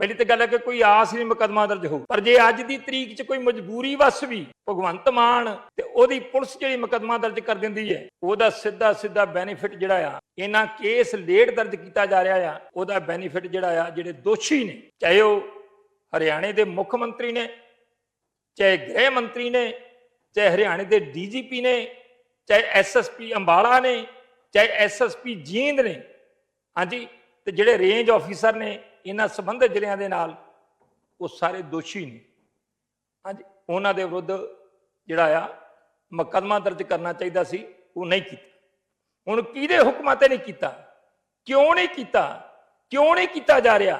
ਪਹਿਲੀ ਤਾਂ ਗੱਲ ਹੈ ਕਿ ਕੋਈ ਆਸ ਨਹੀਂ ਮੁਕੱਦਮਾ ਦਰਜ ਹੋ ਪਰ ਜੇ ਅੱਜ ਦੀ ਤਰੀਕ 'ਚ ਕੋਈ ਮਜਬੂਰੀ ਵਸ ਵੀ ਭਗਵੰਤ ਮਾਨ ਤੇ ਉਹਦੀ ਪੁਲਿਸ ਜਿਹੜੀ ਮੁਕੱਦਮਾ ਦਰਜ ਕਰ ਦਿੰਦੀ ਹੈ, ਉਹਦਾ ਸਿੱਧਾ ਸਿੱਧਾ ਬੈਨੀਫਿਟ ਜਿਹੜਾ ਆ, ਇਹਨਾਂ ਕੇਸ ਲੇਟ ਦਰਜ ਕੀਤਾ ਜਾ ਰਿਹਾ ਆ, ਉਹਦਾ ਬੈਨੀਫਿਟ ਜਿਹੜਾ ਆ, ਜਿਹੜੇ ਦੋਸ਼ੀ ਨੇ, ਚਾਹੇ ਉਹ ਹਰਿਆਣੇ ਦੇ ਮੁੱਖ ਮੰਤਰੀ ਨੇ, ਚਾਹੇ ਗ੍ਰਹਿ ਮੰਤਰੀ ਨੇ, ਚਾਹੇ ਹਰਿਆਣੇ ਦੇ ਡੀਜੀਪੀ ਨੇ, ਚਾਹੇ ਐਸਐਸਪੀ ਅੰਬਾਲਾ ਨੇ, ਚਾਹੇ ਐਸਐਸਪੀ ਜੀਂਦ ਨੇ, ਹਾਂਜੀ, ਤੇ ਜਿਹੜੇ ਰੇਂਜ ਆਫੀਸਰ ਨੇ ਇਹਨਾਂ ਸੰਬੰਧਿਤ ਜ਼ਿਲ੍ਹਿਆਂ ਦੇ ਨਾਲ ਉਹ ਸਾਰੇ ਦੋਸ਼ੀ ਨੇ। ਹਾਂਜੀ, ਉਹਨਾਂ ਦੇ ਵਿਰੁੱਧ ਜਿਹੜਾ ਆ, ਮੁਕੱਦਮਾ ਦਰਜ ਕਰਨਾ ਚਾਹੀਦਾ ਸੀ, ਉਹ ਨਹੀਂ ਕੀਤਾ। ਹੁਣ ਕਿਹਦੇ ਹੁਕਮਾਂ ਤੇ ਨਹੀਂ ਕੀਤਾ? ਕਿਉਂ ਨਹੀਂ ਕੀਤਾ? ਕਿਉਂ ਨਹੀਂ ਕੀਤਾ ਜਾ ਰਿਹਾ?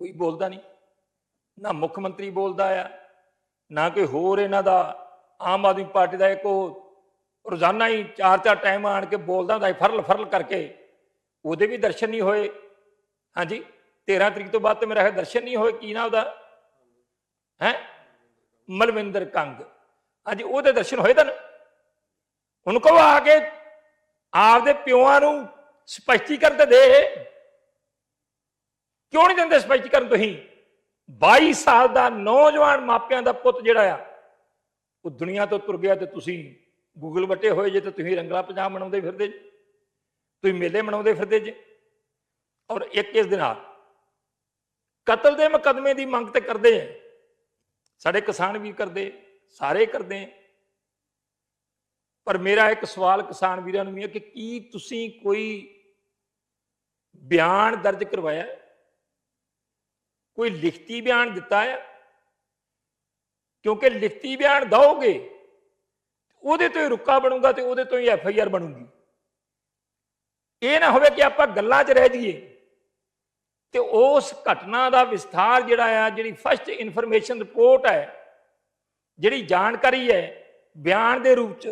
ਕੋਈ ਬੋਲਦਾ ਨਹੀਂ। ਨਾ ਮੁੱਖ ਮੰਤਰੀ ਬੋਲਦਾ ਆ, ਨਾ ਕੋਈ ਹੋਰ ਇਹਨਾਂ ਦਾ, ਆਮ ਆਦਮੀ ਪਾਰਟੀ ਦਾ ਇੱਕ ਉਹ ਰੋਜ਼ਾਨਾ ਹੀ ਚਾਰ ਚਾਰ ਟਾਈਮ ਆਣ ਕੇ ਬੋਲਦਾ ਹੁੰਦਾ ਫਰਲ ਫਰਲ ਕਰਕੇ। ਉਹਦੇ ਵੀ ਦਰਸ਼ਨ ਨਹੀਂ ਹੋਏ। ਹਾਂਜੀ 13 ਤਰੀਕ ਤੋਂ ਬਾਅਦ ਤੇ ਮੇਰਾ ਖਿਆਲ ਦਰਸ਼ਨ ਨਹੀਂ ਹੋਏ, ਕੀ ਨਾ ਉਹਦਾ? ਹੈ? ਮਲਵਿੰਦਰ ਕੰਗ। ਅੱਜ ਉਹਦੇ ਦਰਸ਼ਨ ਹੋਏ ਤਾਂ ਹੁਣ ਕਹੋ ਆ ਕੇ ਆਪਦੇ ਪਿਓਾਂ ਨੂੰ ਸਪਸ਼ਟੀਕਰਨ ਤੇ ਦੇ ਕਿਉਂ ਨਹੀਂ ਦਿੰਦੇ ਸਪਸ਼ਟੀਕਰਨ ਤੁਸੀਂ? 22 ਸਾਲ ਦਾ ਨੌਜਵਾਨ ਮਾਪਿਆਂ ਦਾ ਪੁੱਤ ਜਿਹੜਾ ਆ, ਉਹ ਦੁਨੀਆ ਤੋਂ ਤੁਰ ਗਿਆ ਤੇ ਤੁਸੀਂ ਗੂਗਲ ਵੱਟੇ ਹੋਏ ਜੇ ਤੇ ਤੁਸੀਂ ਰੰਗਲਾ ਪੰਜਾਬ ਮਨਾਉਂਦੇ ਫਿਰਦੇ ਜੇ, ਤੁਸੀਂ ਮੇਲੇ ਮਨਾਉਂਦੇ ਫਿਰਦੇ ਜੇ। ਔਰ ਇੱਕ ਇਸ ਦੇ ਨਾਲ ਕਤਲ ਦੇ ਮੁਕੱਦਮੇ ਦੀ ਮੰਗ ਤੇ ਕਰਦੇ ਆ। ਸਾਡੇ ਕਿਸਾਨ ਵੀ ਕਰਦੇ, ਸਾਰੇ ਕਰਦੇ। ਪਰ ਮੇਰਾ ਇੱਕ ਸਵਾਲ ਕਿਸਾਨ ਵੀਰਾਂ ਨੂੰ ਵੀ ਹੈ ਕਿ ਕੀ ਤੁਸੀਂ ਕੋਈ ਬਿਆਨ ਦਰਜ ਕਰਵਾਇਆ? ਕੋਈ ਲਿਖਤੀ ਬਿਆਨ ਦਿੱਤਾ ਹੈ ਕਿਉਂਕਿ ਲਿਖਤੀ ਬਿਆਨ ਦਓਗੇ, ਉਹਦੇ ਤੋਂ ਹੀ ਰੁੱਕਾ ਬਣੂਗਾ ਤੇ ਉਹਦੇ ਤੋਂ ਹੀ ਐਫ ਆਈ ਆਰ ਬਣੂਗੀ। ਇਹ ਨਾ ਹੋਵੇ ਕਿ ਆਪਾਂ ਗੱਲਾਂ 'ਚ ਰਹਿ ਜਾਈਏ। ਤੇ ਉਸ ਘਟਨਾ ਦਾ ਵਿਸਥਾਰ ਜਿਹੜਾ ਆ, ਜਿਹੜੀ ਫਸਟ ਇਨਫੋਰਮੇਸ਼ਨ ਰਿਪੋਰਟ ਹੈ, ਜਿਹੜੀ ਜਾਣਕਾਰੀ ਹੈ, ਬਿਆਨ ਦੇ ਰੂਪ 'ਚ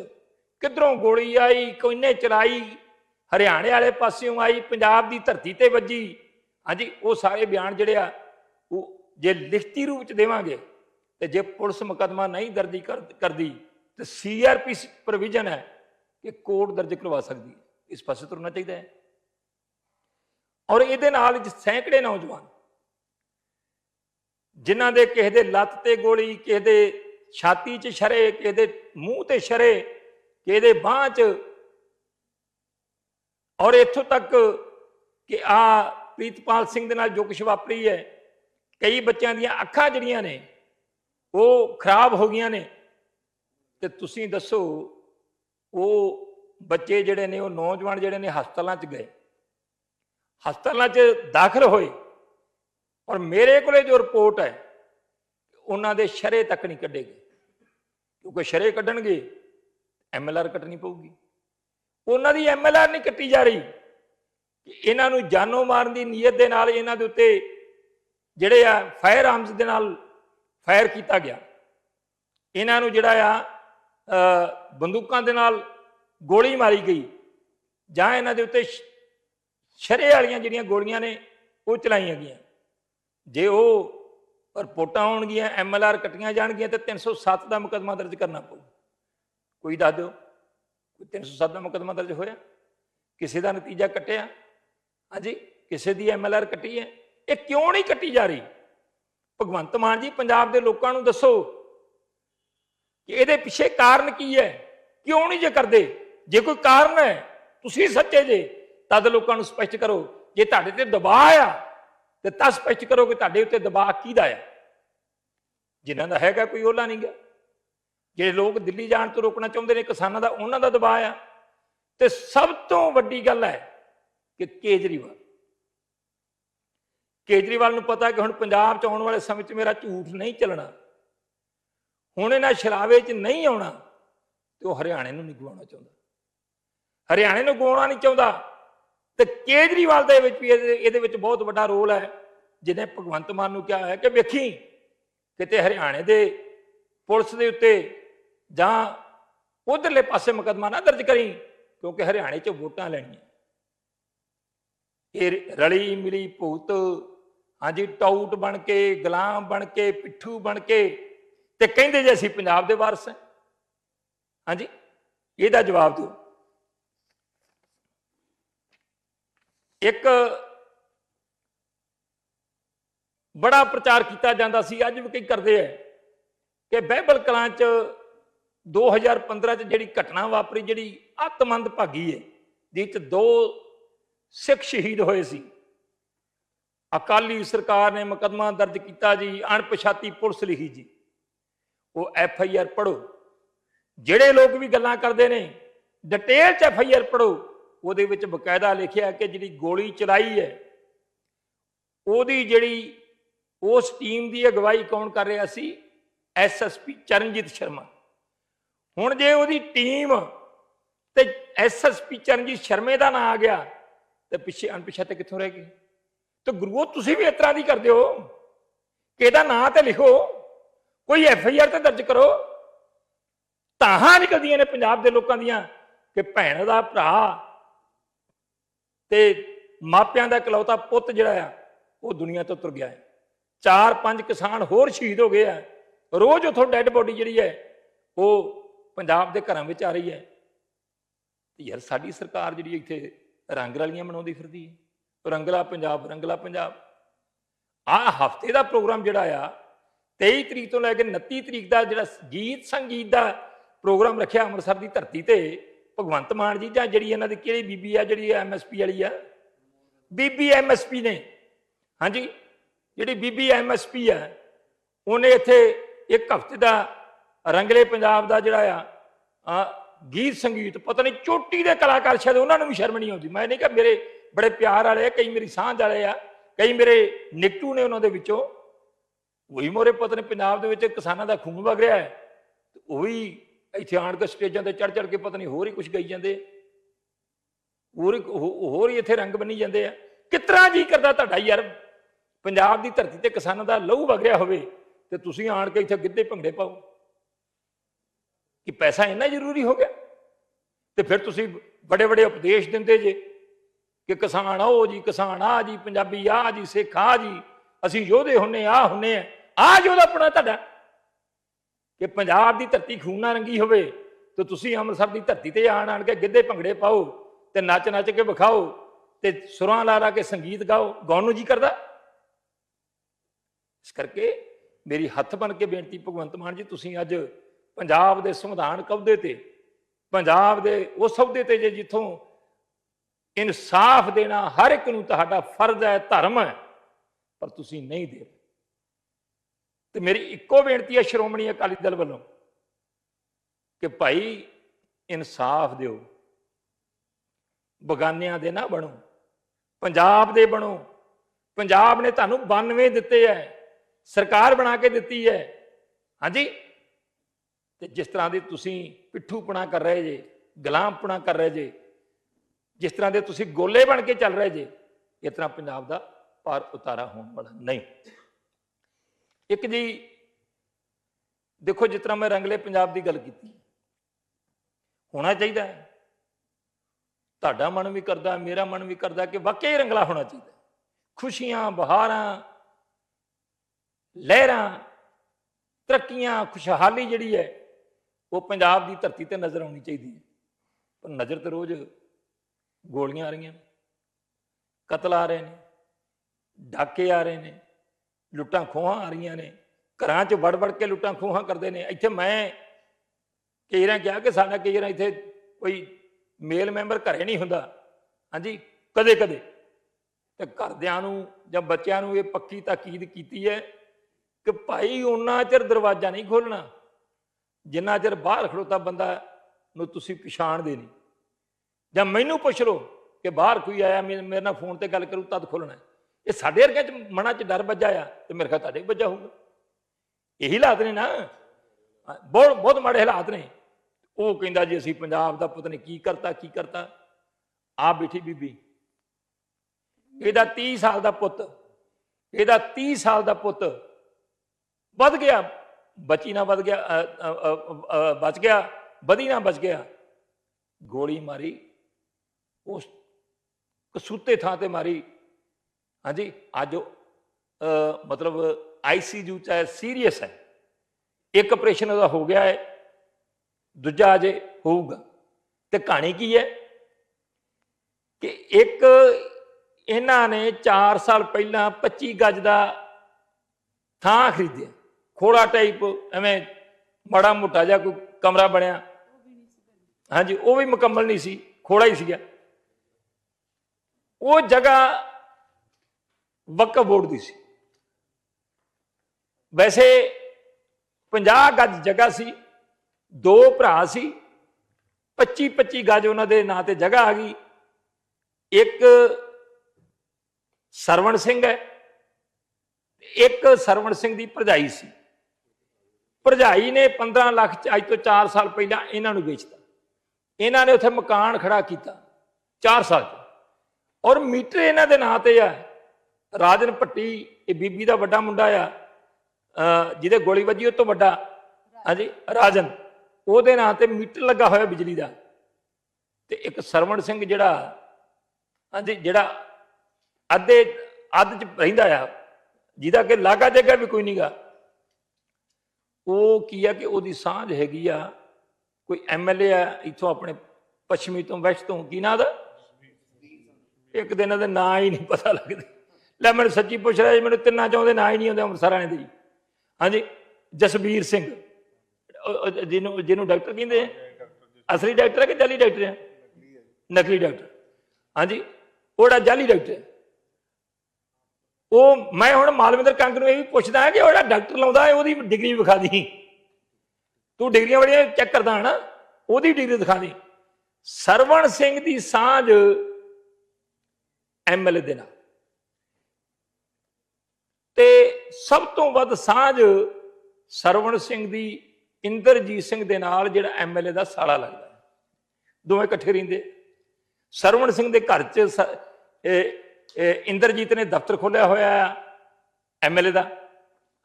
ਕਿੱਧਰੋਂ ਗੋਲੀ ਆਈ ਕੋਈਨੇ ਚਲਾਈ, ਹਰਿਆਣੇ ਵਾਲੇ ਪਾਸਿਓਂ ਆਈ, ਪੰਜਾਬ ਦੀ ਧਰਤੀ ਤੇ ਵੱਜੀ, ਹਾਂਜੀ, ਉਹ ਸਾਰੇ ਬਿਆਨ ਜਿਹੜੇ ਆ, ਉਹ ਜੇ ਲਿਖਤੀ ਰੂਪ 'ਚ ਦੇਵਾਂਗੇ, ਤੇ ਜੇ ਪੁਲਿਸ ਮੁਕੱਦਮਾ ਨਹੀਂ ਦਰਜੀ ਕਰ- ਕਰਦੀ, ਤੇ ਸੀਆਰਪੀ ਪ੍ਰੋਵੀਜ਼ਨ ਹੈ ਕਿ ਕੋਰਟ ਦਰਜ ਕਰਵਾ ਸਕਦੀ ਹੈ। ਇਸ ਪਾਸੇ ਤੁਰਨਾ ਚਾਹੀਦਾ ਹੈ। ਔਰ ਇਹਦੇ ਨਾਲ ਸੈਂਕੜੇ ਨੌਜਵਾਨ। ਜਿਨ੍ਹਾਂ ਦੇ ਕਿਸੇ ਦੇ ਲੱਤ ਤੇ ਗੋਲੀ, ਕਿਸੇ ਦੇ ਛਾਤੀ 'ਚ ਸ਼ਰੇ, ਕਿਸੇ ਦੇ ਮੂੰਹ ਤੇ ਸ਼ਰੇ, ਕਿਸੇ ਦੇ ਬਾਹ 'ਚ। ਔਰ ਇੱਥੋਂ ਤੱਕ ਕਿ ਆ ਪ੍ਰੀਤਪਾਲ ਸਿੰਘ ਦੇ ਨਾਲ ਜੋ ਕੁਛ ਵਾਪਰੀ ਹੈ, ਕਈ ਬੱਚਿਆਂ ਦੀਆਂ ਅੱਖਾਂ ਜਿਹੜੀਆਂ ਨੇ, ਉਹ ਖਰਾਬ ਹੋ ਗਈਆਂ ਨੇ। ਤੇ ਤੁਸੀਂ ਦੱਸੋ, ਉਹ ਬੱਚੇ ਜਿਹੜੇ ਨੇ, ਉਹ ਨੌਜਵਾਨ ਜਿਹੜੇ ਨੇ ਹਸਪਤਾਲਾਂ 'ਚ ਗਏ। ਹਸਪਤਾਲਾਂ 'ਚ ਦਾਖਲ ਹੋਏ। ਔਰ ਮੇਰੇ ਕੋਲੇ ਜੋ ਰਿਪੋਰਟ ਹੈ, ਉਹਨਾਂ ਦੇ ਸ਼ਰੇ ਤੱਕ ਨਹੀਂ ਕੱਢੇ ਗਏ। ਕਿਉਂਕਿ ਸ਼ਰੇ ਕੱਢਣਗੇ ਐਮਐਲਆਰ ਕੱਟਣੀ ਪਊਗੀ। ਉਹਨਾਂ ਦੀ ਐਮਐਲਆਰ ਨਹੀਂ ਕੱਟੀ ਜਾ ਰਹੀ ਕਿ ਇਹਨਾਂ ਨੂੰ ਜਾਨੋਂ ਮਾਰਨ ਦੀ ਨੀਅਤ ਦੇ ਨਾਲ ਇਹਨਾਂ ਦੇ ਉੱਤੇ ਜਿਹੜੇ ਆ ਫਾਇਰ ਆਰਮਸ ਦੇ ਨਾਲ ਫਾਇਰ ਕੀਤਾ ਗਿਆ। ਇਹਨਾਂ ਨੂੰ ਜਿਹੜਾ ਆ ਬੰਦੂਕਾਂ ਦੇ ਨਾਲ ਗੋਲੀ ਮਾਰੀ ਗਈ ਜਾਂ ਇਹਨਾਂ ਦੇ ਉੱਤੇ ਸ਼ਰੇ ਵਾਲੀਆਂ ਜਿਹੜੀਆਂ ਗੋਲੀਆਂ ਨੇ, ਉਹ ਚਲਾਈਆਂ ਗਈਆਂ। ਜੇ ਉਹ ਰਿਪੋਰਟਾਂ ਆਉਣਗੀਆਂ ਐਮਐਲਆਰ ਕੱਟੀਆਂ ਜਾਣਗੀਆਂ, ਤੇ 307 ਦਾ ਮੁਕੱਦਮਾ ਦਰਜ ਕਰਨਾ ਪਊ। ਕੋਈ ਦੱਸ ਦਿਓ, ਕੋਈ 307 ਦਾ ਮੁਕੱਦਮਾ ਦਰਜ ਹੋਇਆ? ਕਿਸੇ ਦਾ ਨਤੀਜਾ ਕੱਟਿਆ? ਹਾਂਜੀ, ਕਿਸੇ ਦੀ ਐਮਐਲਆਰ ਕੱਟੀ ਹੈ? ਇਹ ਕਿਉਂ ਨਹੀਂ ਕੱਟੀ ਜਾ ਰਹੀ? ਭਗਵੰਤ ਮਾਨ ਜੀ, ਪੰਜਾਬ ਦੇ ਲੋਕਾਂ ਨੂੰ ਦੱਸੋ ਕਿ ਇਹਦੇ ਪਿੱਛੇ ਕਾਰਨ ਕੀ ਹੈ? ਕਿਉਂ ਨਹੀਂ ਜੇ ਕਰਦੇ? ਜੇ ਕੋਈ ਕਾਰਨ ਹੈ, ਤੁਸੀਂ ਸੱਚੇ ਜੇ। ਤਦ ਲੋਕਾਂ ਨੂੰ ਸਪਸ਼ਟ ਕਰੋ, ਜੇ ਤੁਹਾਡੇ ਤੇ ਦਬਾਅ ਆ, ਤੇ ਤਾਂ ਸਪਸ਼ਟ ਕਰੋ ਕਿ ਤੁਹਾਡੇ ਉੱਤੇ ਦਬਾਅ ਕਿਹਦਾ ਆ। ਜਿਨ੍ਹਾਂ ਦਾ ਹੈਗਾ ਕੋਈ ਉਹਲਾ ਨਹੀਂ ਗਾ ਜਿਹੜੇ ਲੋਕ ਦਿੱਲੀ ਜਾਣ ਤੋਂ ਰੋਕਣਾ ਚਾਹੁੰਦੇ ਨੇ, ਕਿਸਾਨਾਂ ਦਾ, ਉਹਨਾਂ ਦਾ ਦਬਾਅ ਆ। ਤੇ ਸਭ ਤੋਂ ਵੱਡੀ ਗੱਲ ਹੈ ਕਿ ਕੇਜਰੀਵਾਲ। ਕੇਜਰੀਵਾਲ ਨੂੰ ਪਤਾ ਕਿ ਹੁਣ ਪੰਜਾਬ 'ਚ ਆਉਣ ਵਾਲੇ ਸਮੇਂ 'ਚ ਮੇਰਾ ਝੂਠ ਨਹੀਂ ਚੱਲਣਾ। ਹੁਣ ਇਹਨਾਂ ਸ਼ਰਾਵੇ 'ਚ ਨਹੀਂ ਆਉਣਾ, ਤੇ ਉਹ ਹਰਿਆਣੇ ਨੂੰ ਨਹੀਂ ਗਵਾਉਣਾ ਚਾਹੁੰਦਾ। ਹਰਿਆਣੇ ਨੂੰ ਗਵਾਉਣਾ ਨਹੀਂ ਚਾਹੁੰਦਾ। ਤੇ ਕੇਜਰੀਵਾਲ ਦੇ ਵਿੱਚ ਵੀ ਇਹਦੇ ਇਹਦੇ ਵਿੱਚ ਬਹੁਤ ਵੱਡਾ ਰੋਲ ਹੈ, ਜਿਹਨੇ ਭਗਵੰਤ ਮਾਨ ਨੂੰ ਕਿਹਾ ਹੈ ਕਿ ਵੇਖੀ, ਕਿਤੇ ਹਰਿਆਣੇ ਦੇ ਪੁਲਿਸ ਦੇ ਉੱਤੇ ਜਾਂ ਉਧਰਲੇ ਪਾਸੇ ਮੁਕੱਦਮਾ ਨਾ ਦਰਜ ਕਰੀ, ਕਿਉਂਕਿ ਹਰਿਆਣੇ 'ਚ ਵੋਟਾਂ ਲੈਣੀਆਂ। ਇਹ ਰਲੀ ਮਿਲੀ ਭੂਤ, ਹਾਂਜੀ, ਟਾਊਟ ਬਣ ਕੇ, ਗੁਲਾਮ ਬਣ ਕੇ, ਪਿੱਠੂ ਬਣ ਕੇ, ਤੇ ਕਹਿੰਦੇ ਜੇ ਅਸੀਂ ਪੰਜਾਬ ਦੇ ਵਾਰਸ ਹਾਂ। ਹਾਂਜੀ, ਇਹਦਾ ਜਵਾਬ ਦਿਓ। ਇੱਕ ਬੜਾ ਪ੍ਰਚਾਰ ਕੀਤਾ ਜਾਂਦਾ ਸੀ, ਅੱਜ ਵੀ ਕਈ ਕਰਦੇ ਐ ਕਿ ਬਾਈਬਲ ਕਲਾਂ ਚ 2015 ਚ ਜਿਹੜੀ ਘਟਨਾ ਵਾਪਰੀ, ਜਿਹੜੀ ਅਤਮੰਦ ਭਾਗੀ ਹੈ ਜਿਸ ਚ ਦੋ ਸਿੱਖ ਸ਼ਹੀਦ ਹੋਏ ਸੀ। ਅਕਾਲੀ ਸਰਕਾਰ ਨੇ ਮੁਕੱਦਮਾ ਦਰਜ ਕੀਤਾ ਜੀ, ਅਣਪਛਾਤੀ ਪੁਲਿਸ ਲਿਖੀ ਜੀ। ਉਹ ਐਫ ਆਈ ਆਰ ਪੜੋ ਜਿਹੜੇ ਲੋਕ ਵੀ ਗੱਲਾਂ ਕਰਦੇ ਨੇ, ਡਿਟੇਲ ਚ ਐਫ ਆਈ ਆਰ ਪੜੋ ਉਹਦੇ ਵਿੱਚ ਬਕਾਇਦਾ ਲਿਖਿਆ ਕਿ ਜਿਹੜੀ ਗੋਲੀ ਚਲਾਈ ਹੈ, ਉਹਦੀ ਜਿਹੜੀ ਉਸ ਟੀਮ ਦੀ ਅਗਵਾਈ ਕੌਣ ਕਰ ਰਿਹਾ ਸੀ? ਐਸਐਸਪੀ ਚਰਨਜੀਤ ਸ਼ਰਮਾ। ਹੁਣ ਜੇ ਉਹਦੀ ਟੀਮ ਤੇ ਐਸਐਸਪੀ ਚਰਨਜੀਤ ਸ਼ਰਮੇ ਦਾ ਨਾਂ ਆ ਗਿਆ, ਤੇ ਪਿੱਛੇ ਅਣਪਛਾਤੇ ਕਿੱਥੋਂ ਰਹਿ ਗਏ? ਤੇ ਗੁਰੂਓ ਤੁਸੀਂ ਵੀ ਇਸ ਤਰ੍ਹਾਂ ਦੀ ਕਰਦੇ ਹੋ? ਕਿ ਇਹਦਾ ਨਾਂ ਤੇ ਲਿਖੋ, ਕੋਈ ਐਫ ਆਈ ਆਰ ਤੇ ਦਰਜ ਕਰੋ। ਤਾਹਾਂ ਨਿਕਲਦੀਆਂ ਨੇ ਪੰਜਾਬ ਦੇ ਲੋਕਾਂ ਦੀਆਂ ਕਿ ਭੈਣ ਦਾ ਭਰਾ ਤੇ ਮਾਪਿਆਂ ਦਾ ਇਕਲੌਤਾ ਪੁੱਤ ਜਿਹੜਾ ਆ, ਉਹ ਦੁਨੀਆ ਤੋਂ ਤੁਰ ਗਿਆ ਹੈ। ਚਾਰ ਪੰਜ ਕਿਸਾਨ ਹੋਰ ਸ਼ਹੀਦ ਹੋ ਗਏ ਆ। ਰੋਜ਼ ਉਥੋਂ ਡੈੱਡ ਬੋਡੀ ਜਿਹੜੀ ਹੈ, ਉਹ ਪੰਜਾਬ ਦੇ ਘਰਾਂ ਵਿੱਚ ਆ ਰਹੀ ਹੈ। ਯਾਰ ਸਾਡੀ ਸਰਕਾਰ ਜਿਹੜੀ ਇੱਥੇ ਰੰਗ ਰਲੀਆਂ ਮਨਾਉਂਦੀ ਫਿਰਦੀ ਹੈ। ਰੰਗਲਾ ਪੰਜਾਬ ਰੰਗਲਾ ਪੰਜਾਬ। ਆਹ ਹਫ਼ਤੇ ਦਾ ਪ੍ਰੋਗਰਾਮ ਜਿਹੜਾ ਆ 23 ਤਰੀਕ ਤੋਂ ਲੈ ਕੇ 29 ਤਰੀਕ ਦਾ ਜਿਹੜਾ ਗੀਤ ਸੰਗੀਤ ਦਾ ਪ੍ਰੋਗਰਾਮ ਰੱਖਿਆ ਅੰਮ੍ਰਿਤਸਰ ਦੀ ਧਰਤੀ ਤੇ ਭਗਵੰਤ ਮਾਨ ਜੀ ਜਾਂ ਜਿਹੜੀ ਇਹਨਾਂ ਦੀ ਕਿਹੜੀ ਬੀਬੀ ਆ, ਜਿਹੜੀ ਐਮਐਸਪੀ ਵਾਲੀ ਆ? ਬੀਬੀ ਐਮਐਸਪੀ ਨੇ। ਹਾਂਜੀ, ਜਿਹੜੀ ਬੀਬੀ ਐਮਐਸਪੀ ਆ, ਉਹਨੇ ਇੱਥੇ ਇੱਕ ਹਫ਼ਤੇ ਦਾ ਰੰਗਲੇ ਪੰਜਾਬ ਦਾ ਜਿਹੜਾ ਆ ਗੀਤ ਸੰਗੀਤ, ਪਤਾ ਨਹੀਂ ਚੋਟੀ ਦੇ ਕਲਾਕਾਰ ਸ਼ਾਇਦ ਉਹਨਾਂ ਨੂੰ ਵੀ ਸ਼ਰਮ ਨਹੀਂ ਆਉਂਦੀ। ਮੈਂ ਨਹੀਂ ਕਿ ਮੇਰੇ ਬੜੇ ਪਿਆਰ ਵਾਲੇ ਆ, ਕਈ ਮੇਰੀ ਸਾਂਝ ਵਾਲੇ ਆ, ਕਈ ਮੇਰੇ ਨਿੱਟੂ ਨੇ ਉਹਨਾਂ ਦੇ ਵਿੱਚੋਂ। ਉਹੀ ਮੋਰੇ ਪਤਾ ਨਹੀਂ ਪੰਜਾਬ ਦੇ ਵਿੱਚ ਕਿਸਾਨਾਂ ਦਾ ਖੂਨ ਵਗ ਰਿਹਾ ਹੈ, ਤੇ ਉਹ ਵੀ ਇੱਥੇ ਆਣ ਕੇ ਸਟੇਜਾਂ ਤੇ ਚੜ ਚੜ ਕੇ ਪਤਾ ਨਹੀਂ ਹੋਰ ਹੀ ਕੁਝ ਗਾਈ ਜਾਂਦੇ ਹੋਰ ਹੀ ਹੋਰ ਹੀ ਇੱਥੇ ਰੰਗ ਬੰਨੀ ਜਾਂਦੇ ਆ। ਕਿਤਨਾ ਜੀ ਕਰਦਾ ਤੁਹਾਡਾ ਯਾਰ? ਪੰਜਾਬ ਦੀ ਧਰਤੀ ਤੇ ਕਿਸਾਨਾਂ ਦਾ ਲਹੂ ਵਗ ਰਿਹਾ ਹੋਵੇ ਤੇ ਤੁਸੀਂ ਆਣ ਕੇ ਇੱਥੇ ਗਿੱਧੇ ਭੰਗੜੇ ਪਾਓ। ਕਿ ਪੈਸਾ ਇੰਨਾ ਜ਼ਰੂਰੀ ਹੋ ਗਿਆ? ਤੇ ਫਿਰ ਤੁਸੀਂ ਬੜੇ ਬੜੇ ਉਪਦੇਸ਼ ਦਿੰਦੇ ਜੇ ਕਿ ਕਿਸਾਨ ਆਓ ਜੀ, ਕਿਸਾਨ ਆ ਜੀ, ਪੰਜਾਬੀ ਆ ਜੀ, ਸਿੱਖ ਆ ਜੀ, ਅਸੀਂ ਯੋਧੇ ਹੁੰਨੇ ਆ ਹੁੰਨੇ ਆ। ਆ ਯੋਧਾ ਆਪਣਾ ਤੁਹਾਡਾ। ਕਿ ਪੰਜਾਬ ਦੀ ਧਰਤੀ ਖੂਨ ਨਾਲ ਰੰਗੀ ਹੋਵੇ ਤੇ ਤੁਸੀਂ ਅੰਮ੍ਰਿਤਸਰ ਦੀ ਧਰਤੀ ਤੇ ਆਣ ਆਣ ਕੇ ਗਿੱਧੇ ਭੰਗੜੇ ਪਾਓ ਤੇ ਨੱਚ ਨੱਚ ਕੇ ਵਿਖਾਓ ਤੇ ਸੁਰਾਂ ਲਾ ਲਾ ਕੇ ਸੰਗੀਤ ਗਾਓ, ਗਾਉਣ ਨੂੰ ਜੀ ਕਰਦਾ ਇਸ ਕਰਕੇ ਮੇਰੀ ਹੱਥ ਬਣ ਕੇ ਬੇਨਤੀ, ਭਗਵੰਤ ਮਾਨ ਜੀ, ਤੁਸੀਂ ਅੱਜ ਪੰਜਾਬ ਦੇ ਸੰਵਿਧਾਨ ਕਵਦੇ ਤੇ, ਪੰਜਾਬ ਦੇ ਉਸ ਅਹੁਦੇ ਤੇ ਜੇ ਜਿੱਥੋਂ ਇਨਸਾਫ ਦੇਣਾ ਹਰ ਇੱਕ ਨੂੰ ਤੁਹਾਡਾ ਫਰਜ਼ ਹੈ, ਧਰਮ ਹੈ, ਪਰ ਤੁਸੀਂ ਨਹੀਂ ਦੇ ਰਹੇ। ਤੇ ਮੇਰੀ ਇੱਕੋ ਬੇਨਤੀ ਹੈ ਸ਼੍ਰੋਮਣੀ ਅਕਾਲੀ ਦਲ ਵੱਲੋਂ ਕਿ ਭਾਈ ਇਨਸਾਫ ਦਿਓ, ਬਗਾਨਿਆਂ ਦੇ ਨਾ ਬਣੋ, ਪੰਜਾਬ ਦੇ ਬਣੋ, ਪੰਜਾਬ ਨੇ ਤੁਹਾਨੂੰ 92 ਦਿੱਤੇ ਐ, ਸਰਕਾਰ ਬਣਾ ਕੇ ਦਿੱਤੀ ਹੈ ਹਾਂਜੀ? ਤੇ ਜਿਸ ਤਰ੍ਹਾਂ ਦੇ ਤੁਸੀਂ ਪਿੱਠੂਪਣਾ ਕਰ ਰਹੇ ਜੇ, ਗੁਲਾਮਪਣਾ ਕਰ ਰਹੇ ਜੇ, ਜਿਸ ਤਰ੍ਹਾਂ ਦੇ ਤੁਸੀਂ ਗੋਲੇ ਬਣ ਕੇ ਚੱਲ ਰਹੇ ਜੇ, ਇਸ ਤਰ੍ਹਾਂ ਪੰਜਾਬ ਦਾ ਪਾਰ ਉਤਾਰਾ ਹੋਣ ਵਾਲਾ ਨਹੀਂ। ਇੱਕ ਜੀ, ਦੇਖੋ ਜਿਸ ਤਰ੍ਹਾਂ ਮੈਂ ਰੰਗਲੇ ਪੰਜਾਬ ਦੀ ਗੱਲ ਕੀਤੀ। ਹੋਣਾ ਚਾਹੀਦਾ ਹੈ। ਤੁਹਾਡਾ ਮਨ ਵੀ ਕਰਦਾ, ਮੇਰਾ ਮਨ ਵੀ ਕਰਦਾ ਕਿ ਵਾਕਈ ਰੰਗਲਾ ਹੋਣਾ ਚਾਹੀਦਾ। ਖੁਸ਼ੀਆਂ, ਬਹਾਰਾਂ, ਲਹਿਰਾਂ, ਤਰੱਕੀਆਂ, ਖੁਸ਼ਹਾਲੀ ਜਿਹੜੀ ਹੈ, ਉਹ ਪੰਜਾਬ ਦੀ ਧਰਤੀ ਤੇ ਨਜ਼ਰ ਆਉਣੀ ਚਾਹੀਦੀ ਹੈ। ਪਰ ਨਜ਼ਰ ਤੇ ਰੋਜ਼ ਗੋਲੀਆਂ ਆ ਰਹੀਆਂ ਨੇ, ਕਤਲ ਆ ਰਹੇ ਨੇ, ਡਾਕੇ ਆ ਰਹੇ ਨੇ ਲੁੱਟਾਂ ਖੋਹਾਂ ਆ ਰਹੀਆਂ ਨੇ। ਘਰਾਂ 'ਚ ਵੜ ਵੜ ਕੇ ਲੁੱਟਾਂ ਖੋਹਾਂ ਕਰਦੇ ਨੇ। ਇੱਥੇ ਮੈਂ ਕਈ ਵਾਰ ਕਿਹਾ ਕਿ ਸਾਡਾ ਕਈ ਇੱਥੇ ਕੋਈ ਮੇਲ ਮੈਂਬਰ ਘਰੇ ਨਹੀਂ ਹੁੰਦਾ। ਹਾਂਜੀ ਕਦੇ ਕਦੇ ਤੇ ਘਰਦਿਆਂ ਨੂੰ ਜਾਂ ਬੱਚਿਆਂ ਨੂੰ ਇਹ ਪੱਕੀ ਤਾਕੀਦ ਕੀਤੀ ਹੈ ਕਿ ਭਾਈ ਉਹਨਾਂ ਚਿਰ ਦਰਵਾਜ਼ਾ ਨਹੀਂ ਖੋਲਣਾ ਜਿੰਨਾ ਚਿਰ ਬਾਹਰ ਖੜੋਤਾ ਬੰਦਾ ਨੂੰ ਤੁਸੀਂ ਪਛਾਣਦੇ ਨਹੀਂ। ਜਾਂ ਮੈਨੂੰ ਪੁੱਛ ਲਓ ਕਿ ਬਾਹਰ ਕੋਈ ਆਇਆ, ਮੇ- ਮੇਰੇ ਨਾਲ ਫੋਨ ਤੇ ਗੱਲ ਕਰੂ, ਤਦ ਖੋਲਣਾ ਇਹ ਸਾਡੇ ਵਰਗੇ ਚ ਮਨਾਂ ਚ ਡਰ ਵੱਜਾ ਆ ਤੇ ਮੇਰੇ ਖਿਆਲ ਤੁਹਾਡੇ ਵੱਜਾ ਹੋਊਗਾ। ਇਹੀ ਹਾਲਾਤ ਨੇ ਨਾ। ਬਹੁਤ ਬਹੁਤ ਮਾੜੇ ਹਾਲਾਤ ਨੇ। ਉਹ ਕਹਿੰਦਾ ਜੀ ਅਸੀਂ ਪੰਜਾਬ ਦਾ ਪੁੱਤ ਨੇ ਕੀ ਕਰਤਾ ਕੀ ਕਰਤਾ। ਆ ਬੈਠੀ ਬੀਬੀ। ਇਹਦਾ 30 ਸਾਲ ਦਾ ਪੁੱਤ। ਇਹਦਾ 30 ਸਾਲ ਦਾ ਪੁੱਤ। ਵੱਧ ਗਿਆ। ਬਚੀ ਨਾ ਵੱਧ ਗਿਆ। ਬਚ ਗਿਆ। ਵਧੀ ਨਾ ਬਚ ਗਿਆ। ਗੋਲੀ ਮਾਰੀ। ਉਸ ਕਸੂਤੇ ਥਾਂ ਤੇ ਮਾਰੀ। ਹਾਂਜੀ ਅੱਜ ਉਹ, ਅ, ਮਤਲਬ ਆਈਸੀਯੂ ਚ ਹੈ ਸੀਰੀਅਸ ਹੈ ਇੱਕ ਆਪਰੇਸ਼ਨ ਉਹਦਾ ਹੋ ਗਿਆ ਹੈ ਦੂਜਾ ਅਜੇ ਹੋਊਗਾ। ਤੇ ਕਹਾਣੀ ਕੀ ਹੈ? ਕਿ ਇੱਕ ਇਹਨਾਂ ਨੇ 4 ਸਾਲ ਪਹਿਲਾਂ 25 ਗਜ ਦਾ ਥਾਂ ਖਰੀਦਿਆ। ਖੋੜਾ ਟਾਈਪ ਐਵੇਂ ਮਾੜਾ ਮੋਟਾ ਜਿਹਾ ਕੋਈ ਕਮਰਾ ਬਣਿਆ। ਹਾਂਜੀ ਉਹ ਵੀ ਮੁਕੰਮਲ ਨਹੀਂ ਸੀ ਖੋੜਾ ਹੀ ਸੀਗਾ। ਉਹ ਜਗ੍ਹਾ ਵਕਫ ਬੋਰਡ ਦੀ ਸੀ। ਵੈਸੇ 50 ਗੱਜ ਜਗ੍ਹਾ ਸੀ, ਦੋ ਭਰਾ ਸੀ 25 25 ਗੱਜ ਉਹਨਾਂ ਦੇ ਨਾਂ ਤੇ ਜਗ੍ਹਾ ਆ ਗਈ। ਇੱਕ ਸਰਵਣ ਸਿੰਘ ਹੈ, ਇੱਕ ਸਰਵਣ ਸਿੰਘ ਦੀ ਭਰਜਾਈ ਸੀ। ਭਰਜਾਈ ਨੇ 15 ਲੱਖ ਚ ਅੱਜ ਤੋਂ 4 ਸਾਲ ਪਹਿਲਾਂ ਇਹਨਾਂ ਨੂੰ ਵੇਚਤਾ। ਇਹਨਾਂ ਨੇ ਉੱਥੇ ਮਕਾਨ ਖੜਾ ਕੀਤਾ 4 ਸਾਲ ਚ। ਔਰ ਮੀਟਰ ਇਹਨਾਂ ਦੇ ਨਾਂ ਤੇ ਆ। ਰਾਜਨ ਭੱਟੀ, ਇਹ ਬੀਬੀ ਦਾ ਵੱਡਾ ਮੁੰਡਾ ਆ ਜਿਹਦੇ ਗੋਲੀ ਵੱਜੀ ਉਹ ਤੋਂ ਵੱਡਾ, ਹਾਂਜੀ, ਰਾਜਨ। ਉਹਦੇ ਨਾਂ ਤੇ ਮੀਟਰ ਲੱਗਾ ਹੋਇਆ ਬਿਜਲੀ ਦਾ। ਤੇ ਇੱਕ ਸਰਵਣ ਸਿੰਘ ਜਿਹੜਾ, ਹਾਂਜੀ, ਜਿਹੜਾ ਅੱਧੇ, ਅੱਧ ਚ ਰਹਿੰਦਾ ਆ, ਜਿਹਦਾ ਕਿ ਲਾਗਾ ਜੱਗਾ ਵੀ ਕੋਈ ਨਹੀਂਗਾ ਉਹ ਕੀ ਆ ਕਿ ਉਹਦੀ ਸਾਂਝ ਹੈਗੀ ਆ, ਕੋਈ ਐਮਐਲਏ ਆ, ਇੱਥੋਂ ਆਪਣੇ ਪੱਛਮੀ ਤੋਂ, ਵੈਸਟ ਤੋਂ, ਕੀ ਨਾਂ ਦਾ ਇੱਕ ਦਿਨ ਉਹਦੇ ਨਾਂ ਹੀ ਨਹੀਂ ਪਤਾ ਲੱਗਦੇ। ਲੈ ਮੈਨੂੰ ਸੱਚੀ ਪੁੱਛ ਰਿਹਾ ਜੀ, ਮੈਨੂੰ ਤਿੰਨਾਂ ਚਾਹੁੰਦੇ ਦੇ ਨਾਂ ਹੀ ਨਹੀਂ ਆਉਂਦੇ ਅੰਮ੍ਰਿਤਸਰ ਵਾਲੇ ਦੇ ਜੀ। ਹਾਂਜੀ, ਜਸਬੀਰ ਸਿੰਘ। ਜਿਹਨੂੰ ਜਿਹਨੂੰ ਡਾਕਟਰ ਕਹਿੰਦੇ ਆ। ਅਸਲੀ ਡਾਕਟਰ ਹੈ ਕਿ ਜਾਲੀ ਡਾਕਟਰ ਹੈ ਨਕਲੀ ਡਾਕਟਰ। ਹਾਂਜੀ ਉਹੜਾ ਜਾਲੀ ਡਾਕਟਰ ਹੈ। ਉਹ, ਮੈਂ ਹੁਣ ਮਾਲਵਿੰਦਰ ਕੰਗ ਨੂੰ ਇਹ ਵੀ ਪੁੱਛਦਾ ਹਾਂ ਕਿ ਉਹ ਡਾਕਟਰ ਲਾਉਂਦਾ ਹੈ, ਉਹਦੀ ਡਿਗਰੀ ਵਿਖਾ ਦੀ। ਤੂੰ ਡਿਗਰੀਆਂ ਬੜੀਆਂ ਚੈੱਕ ਕਰਦਾ ਹੈ ਨਾ, ਉਹਦੀ ਡਿਗਰੀ ਦਿਖਾ ਦੇ। ਸਰਵਣ ਸਿੰਘ ਦੀ ਸਾਂਝ ਐਮਐਲਏ ਦੇ ਨਾਲ। ਸਭ ਤੋਂ ਵੱਧ ਸਾਂਝ ਸਰਵਣ ਸਿੰਘ ਦੀ, ਇੰਦਰਜੀਤ ਸਿੰਘ ਦੇ ਨਾਲ ਜਿਹੜਾ ਐਮਐਲਏ ਦਾ ਸਾਲਾ ਲੱਗਦਾ ਦੋਵੇਂ ਇਕੱਠੇ ਰਹਿੰਦੇ। ਸਰਵਣ ਸਿੰਘ ਦੇ ਘਰ 'ਚ ਸ- ਇੰਦਰਜੀਤ ਨੇ ਦਫ਼ਤਰ ਖੋਲਿਆ ਹੋਇਆ ਆ ਐਮਐਲਏ ਦਾ।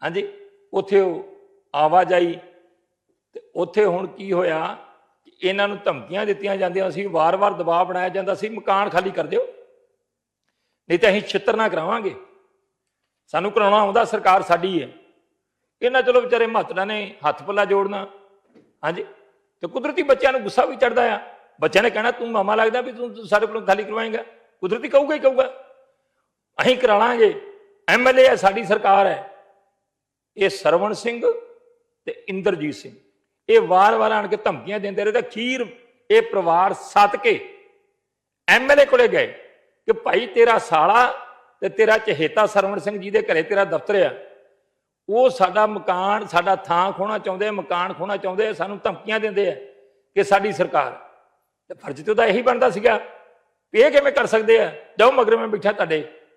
ਹਾਂਜੀ, ਉੱਥੇ ਉਹ ਆਵਾਜਾਈ ਤੇ ਉੱਥੇ ਹੁਣ ਕੀ ਹੋਇਆ ਇਹਨਾਂ ਨੂੰ ਧਮਕੀਆਂ ਦਿੱਤੀਆਂ ਜਾਂਦੀਆਂ ਸੀ, ਵਾਰ-ਵਾਰ ਦਬਾਅ ਬਣਾਇਆ ਜਾਂਦਾ ਸੀ, ਮਕਾਨ ਖਾਲੀ ਕਰ ਦਿਓ। ਨਹੀਂ ਤਾਂ ਅਸੀਂ ਛਿੱਤਰ ਨਾ ਕਰਾਵਾਂਗੇ। ਸਾਨੂੰ ਕਰਾਉਣਾ ਆਉਂਦਾ, ਸਰਕਾਰ ਸਾਡੀ ਹੈ ਇਹਨਾਂ ਚਲੋ ਵਿਚਾਰੇ ਮਹੱਤੜਾ ਨੇ ਹੱਥ ਪੱਲਾ ਜੋੜਨਾ। ਹਾਂਜੀ। ਤੇ ਕੁਦਰਤੀ ਬੱਚਿਆਂ ਨੂੰ ਗੁੱਸਾ ਵੀ ਚੜਦਾ ਆ। ਬੱਚਿਆਂ ਨੇ ਕਹਿਣਾ, ਤੂੰ ਮਾਮਾ ਲੱਗਦਾ ਵੀ ਤੂੰ ਸਾਡੇ ਕੋਲੋਂ ਖਾਲੀ ਕਰਵਾਏਗਾ। ਕੁਦਰਤੀ ਕਹੂਗਾ ਹੀ ਕਹੂਗਾ। ਅਸੀਂ ਕਰਾ ਲਾਂਗੇ ਐਮਐਲਏ ਹੈ, ਸਾਡੀ ਸਰਕਾਰ ਹੈ। ਇਹ ਸਰਵਣ ਸਿੰਘ ਤੇ ਇੰਦਰਜੀਤ ਸਿੰਘ। ਇਹ ਵਾਰ-ਵਾਰ ਆਣ ਕੇ ਧਮਕੀਆਂ ਦਿੰਦੇ ਰਹੇ ਤਾਂ ਅਖੀਰ ਇਹ ਪਰਿਵਾਰ ਸੱਤ ਕੇ ਐਮਐਲਏ ਕੋਲੇ ਗਏ ਕਿ ਭਾਈ ਤੇਰਾ ਸਾਲਾ ਤੇ ਤੇਰਾ ਚਹੇਤਾ ਸਰਵਣ ਸਿੰਘ ਜੀ ਦੇ ਘਰੇ ਤੇਰਾ ਦਫ਼ਤਰ ਆ। ਉਹ ਸਾਡਾ ਮਕਾਨ, ਸਾਡਾ ਥਾਂ ਖੋਣਾ ਚਾਹੁੰਦੇ ਮਕਾਨ ਖੋਣਾ ਚਾਹੁੰਦੇ ਸਾਨੂੰ ਧਮਕੀਆਂ ਦਿੰਦੇ ਆ ਕਿ ਸਾਡੀ ਸਰਕਾਰ। ਤੇ ਫਰਜ਼ ਤੇ ਉਹਦਾ ਇਹੀ ਬਣਦਾ ਸੀਗਾ ਇਹ ਕਿਵੇਂ ਕਰ ਸਕਦੇ ਆ? ਜਾਓ ਮਗਰ ਮੈਂ ਬੈਠਾ ਤੁਹਾਡੇ।